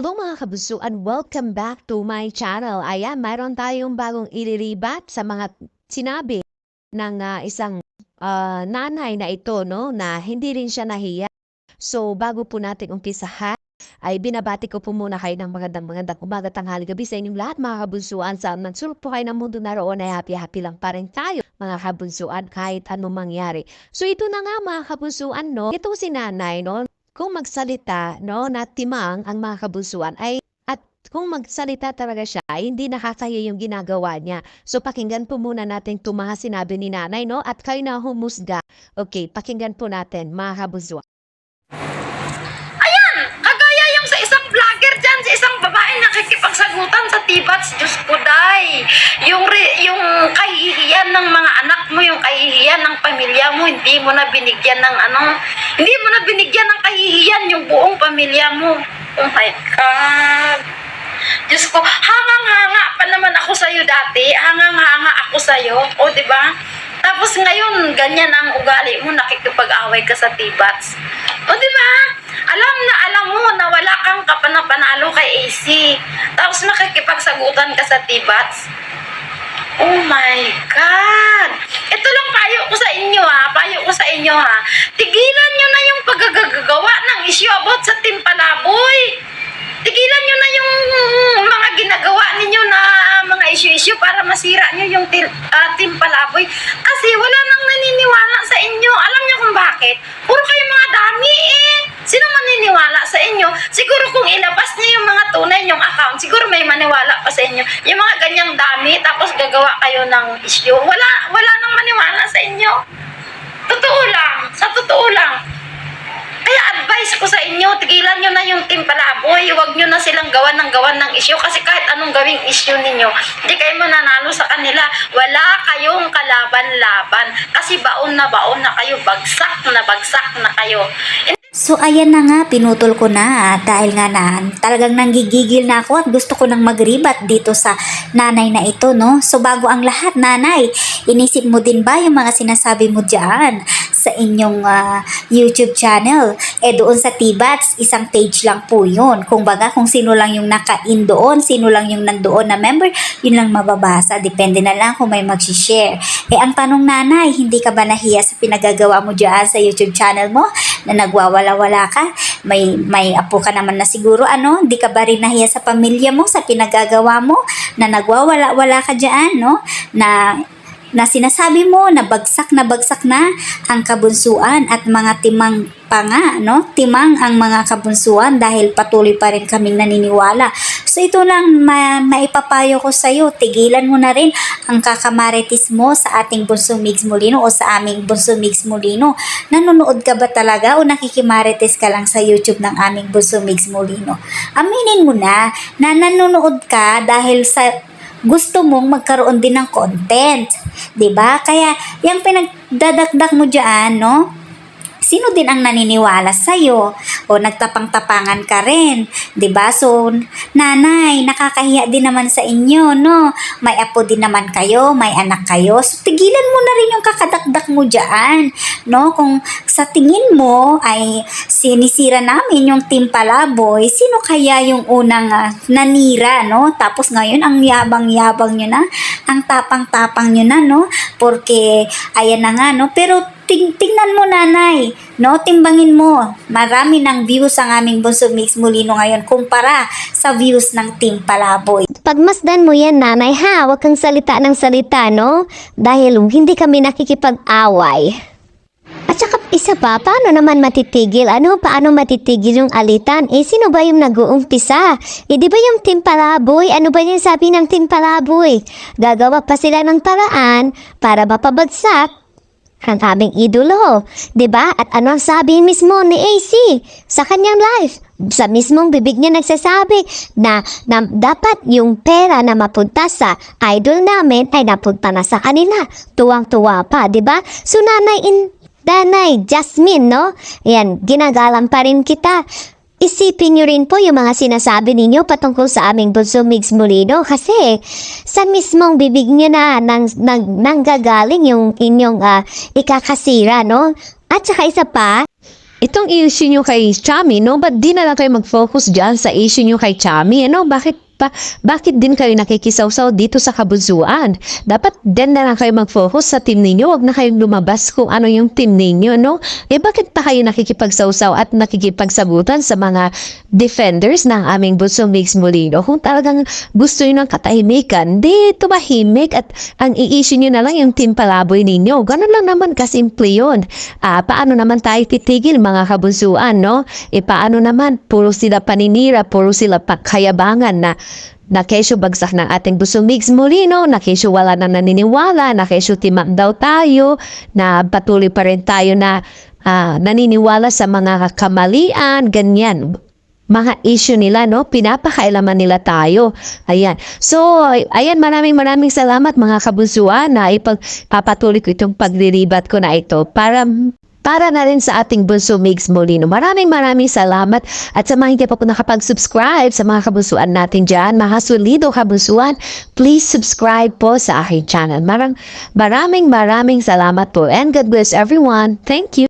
Hello mga kabusuan, welcome back to my channel. Ayan, mayroon tayong bagong ililibat sa mga sinabi ng ah, isang ah, nanay na ito, no, na hindi rin siya nahiya. So, bago po natin umpisahan, ay binabati ko po muna kayo ng magandang magandang umaga, tanghali, gabi sa inyong lahat mga kabunsuan. Sa nagsulok po kayo ng mundo na roon ay happy-happy lang pa rin tayo mga kabunsuan kahit ano mangyari. So ito na nga mga kabunsuan, no? Ito si nanay, no? Kung magsalita, no, na timang ang mga kabunsuan ay at kung magsalita talaga siya, ay hindi nakakaya yung ginagawa niya. So pakinggan po muna natin mga sinabi ni nanay, no? At kayo na humusga. Okay, pakinggan po natin, mga kabunsuan. Kagaya yung sa isang vlogger dyan, sa isang babae nakikipagsagutan sa tibats, Diyos ko, day. Pamilya mo, hindi mo na binigyan ng ano, hindi mo na binigyan ng kahihiyan yung buong pamilya mo. Oh my God. Diyos ko, hangang-hanga pa naman ako sa'yo dati. Hangang-hanga ako sa'yo. O, di ba? Tapos ngayon, ganyan ang ugali mo, nakikipag-away ka sa tibats. O, di ba? Alam na alam mo na wala kang kapanapanalo kay AC. Tapos nakikipagsagutan ka sa tibats. Oh my God! Ito lang payo ko sa inyo ha. Inyo ha. Tigilan nyo na yung paggagawa ng issue about sa Timpalaboy. Tigilan nyo na yung mga ginagawa ninyo na mga issue-issue para masira nyo yung til, ah, Timpalaboy. Kasi wala nang naniniwala sa inyo. Alam nyo kung bakit? Puro kayo mga dami eh. Sino maniniwala sa inyo? Siguro kung ilabas niyo yung mga tunay yung account, siguro may maniwala pa sa inyo. Yung mga ganyang dami, tapos gagawa kayo ng issue. Wala, wala nang maniwala sa inyo. Totoo lang. Sa totoo lang. Kaya advice ko sa inyo, tigilan nyo na yung team palaboy. Huwag nyo na silang gawan ng gawan ng issue. Kasi kahit anong gawing issue ninyo, hindi kayo mananalo sa kanila. Wala kayong kalaban-laban. Kasi baon na baon na kayo. Bagsak na bagsak na kayo. So ayan na nga, pinutol ko na dahil nga na talagang nanggigigil na ako at gusto ko nang magribat dito sa nanay na ito, no? So bago ang lahat, nanay, inisip mo din ba yung mga sinasabi mo dyan sa inyong ah, YouTube channel? Eh doon sa Tibats, isang page lang po yun. Kung baga, kung sino lang yung naka-in doon, sino lang yung nandoon na member, yun lang mababasa. Depende na lang kung may mag-share. Eh ang tanong nanay, hindi ka ba nahiya sa pinagagawa mo dyan sa YouTube channel mo? na nagwawala-wala ka, may may apo ka naman na siguro ano, hindi ka ba rin nahiya sa pamilya mo sa pinagagawa mo na nagwawala-wala ka diyan, no? Na na sinasabi mo na bagsak na bagsak na ang kabunsuan at mga timang pa nga, no? Timang ang mga kabunsuan dahil patuloy pa rin kaming naniniwala. So ito lang ma- maipapayo ko sa iyo, tigilan mo na rin ang kakamaritis mo sa ating Bunso Mix Molino o sa aming Bunso Mix Molino. Nanonood ka ba talaga o nakikimarites ka lang sa YouTube ng aming Bunso Mix Molino? Aminin mo na na nanonood ka dahil sa gusto mong magkaroon din ng content. 'di ba? Kaya yung pinagdadagdag mo diyan, no? Sino din ang naniniwala sa iyo o nagtapang-tapangan ka rin, 'di ba? So, nanay, nakakahiya din naman sa inyo, no? May apo din naman kayo, may anak kayo. So, tigilan mo na rin yung kakadakdak mo diyan, no? Kung sa tingin mo ay sinisira namin yung Team Palaboy, sino kaya yung unang ah, nanira, no? Tapos ngayon ang yabang-yabang nyo na, ang tapang-tapang nyo na, no? Porque ayan na nga, no? Pero ting tingnan mo nanay, no? Timbangin mo. Marami ng views ang aming Bunso Mix Molino ngayon kumpara sa views ng Team Palaboy. Pagmasdan mo yan, nanay, ha? Huwag kang salita ng salita, no? Dahil hindi kami nakikipag-away. At saka isa pa, paano naman matitigil? Ano, paano matitigil yung alitan? Eh, sino ba yung nag-uumpisa? Eh, di ba yung Team Palaboy? Ano ba yung sabi ng Team Palaboy? Gagawa pa sila ng paraan para mapabagsak ang aming idolo. 'di ba? At ano ang sabi mismo ni AC sa kanyang live? Sa mismong bibig niya nagsasabi na, na dapat yung pera na mapunta sa idol namin ay napunta na sa kanila. Tuwang-tuwa pa, 'di ba? So nanay in Danay, Jasmine, no? Yan, ginagalang pa rin kita. Isipin niyo rin po yung mga sinasabi ninyo patungkol sa aming Bunso Migs Molino kasi sa mismong bibig niyo na nang, nang, nanggagaling yung inyong ah, ikakasira, no? At saka isa pa, itong issue nyo kay Chami, no? Ba't di na lang kayo mag-focus dyan sa issue nyo kay Chami? Ano? Bakit pa, bakit din kayo nakikisawsaw dito sa kabuzuan? Dapat din na lang kayo mag-focus sa team ninyo. Huwag na kayong lumabas kung ano yung team ninyo, no? Eh, bakit pa kayo nakikipagsawsaw at nakikipagsabutan sa mga defenders ng aming Busong Mix Molino? Kung talagang gusto nyo ng katahimikan, di tumahimik at ang i-issue nyo na lang yung team palaboy ninyo. Ganun lang naman kasimple yun. Ah, paano naman tayo titigil mga kabuzuan, no? E paano naman? Puro sila paninira, puro sila pakayabangan na na kesyo bagsak ng ating Busong Mix Molino, na kesyo wala na naniniwala, na kesyo timam daw tayo, na patuloy pa rin tayo na ah, naniniwala sa mga kamalian, ganyan mga issue nila, no? Pinapakailaman nila tayo. Ayan. So, ay- ayan, maraming maraming salamat mga kabusuan na ipagpapatuloy ko itong paglilibat ko na ito para para na rin sa ating Bunso Migs Molino. Maraming maraming salamat at sa mga hindi pa po nakapag-subscribe sa mga kabusuan natin dyan, mga solido kabusuan, please subscribe po sa aking channel. Marang, maraming maraming salamat po and God bless everyone. Thank you.